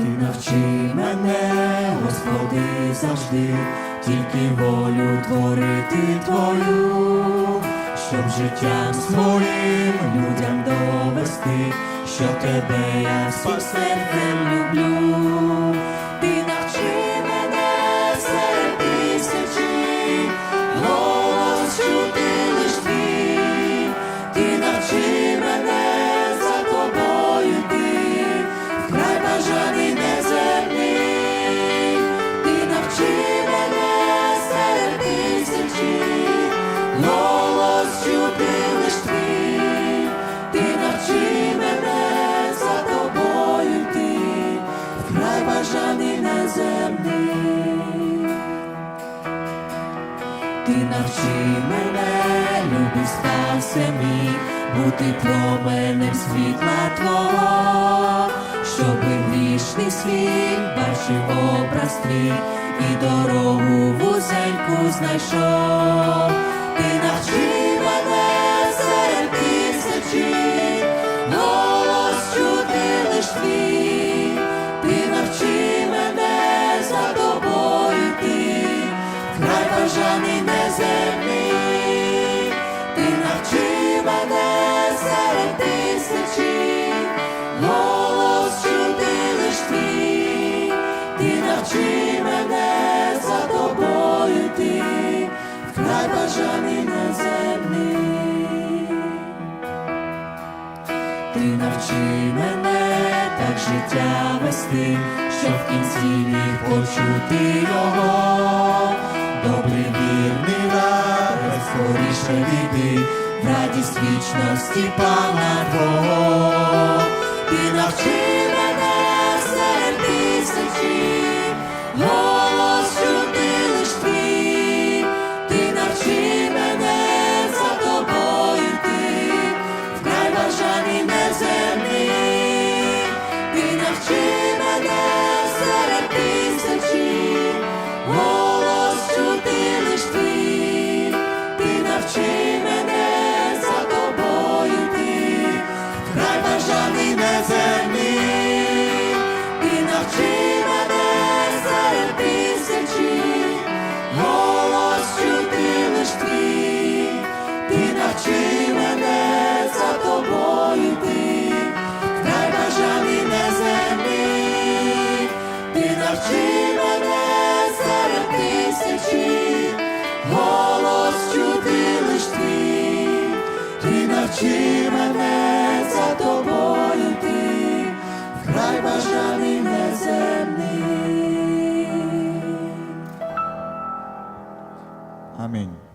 навчи мене, Господи, завжди, тільки волю творити Твою, щоб життям своїм людям довести, що тебе я всім серцем люблю. Неземний. Ти навчи мене, любий спасе мій, бути променем світла Твого, щоби грішний світ бачив образ твій і дорогу вузеньку знайшов. Навчи мене за тобою йти, край бажаний неземний. Ти навчи мене так життя вести, щоб в кінці міг почути його. Добрий вірний рад, скоріше війди, радість вічності пана Твого. Ти навчи мене серед тисячі, голос Навчи мене серед тисячі, голос чути лиш ти, ти навчи мене за тобою ти, вкрай бажаний неземний. Амінь.